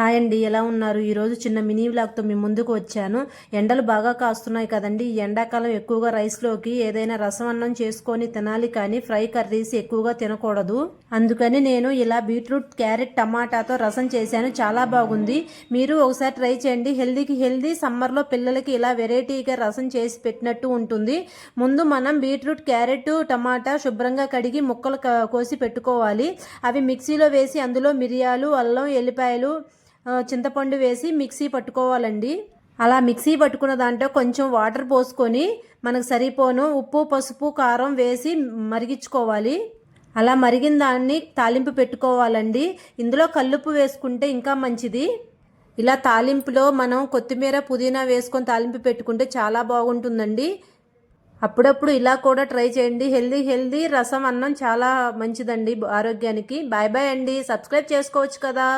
Hi అండి ఎలా ఉన్నారు? ఈరోజు చిన్న మినీ వ్లాగ్తో మీ ముందుకు వచ్చాను. ఎండలు బాగా కాస్తున్నాయి కదండి. ఈ ఎండాకాలం ఎక్కువగా రైస్లోకి ఏదైనా రసం అన్నం చేసుకొని తినాలి కానీ ఫ్రై కర్రీస్ ఎక్కువగా తినకూడదు. అందుకని నేను ఇలా బీట్రూట్ క్యారెట్ టమాటాతో రసం చేశాను. చాలా బాగుంది. మీరు ఒకసారి ట్రై చేయండి. హెల్దీకి హెల్దీ సమ్మర్లో పిల్లలకి ఇలా వెరైటీగా రసం చేసి పెట్టినట్టు ఉంటుంది. ముందు మనం బీట్రూట్ క్యారెట్ టమాటా శుభ్రంగా కడిగి ముక్కలు కోసి పెట్టుకోవాలి. అవి మిక్సీలో వేసి అందులో మిరియాలు అల్లం ఎల్లిపాయలు చింతపండు వేసి మిక్సీ పట్టుకోవాలండి. అలా మిక్సీ పట్టుకున్న దాంట్లో కొంచెం వాటర్ పోసుకొని మనకు సరిపోను ఉప్పు పసుపు కారం వేసి మరిగించుకోవాలి. అలా మరిగిన దాన్ని తాలింపు పెట్టుకోవాలండి. ఇందులో కల్లుప్పు వేసుకుంటే ఇంకా మంచిది. ఇలా తాలింపులో మనం కొత్తిమీర పుదీనా వేసుకొని తాలింపు పెట్టుకుంటే చాలా బాగుంటుందండి. అప్పుడప్పుడు ఇలా కూడా ట్రై చేయండి. హెల్దీ హెల్దీ రసం అన్నం చాలా మంచిదండి ఆరోగ్యానికి. బాయ్ బాయ్ అండి. సబ్స్క్రైబ్ చేసుకోవచ్చు కదా.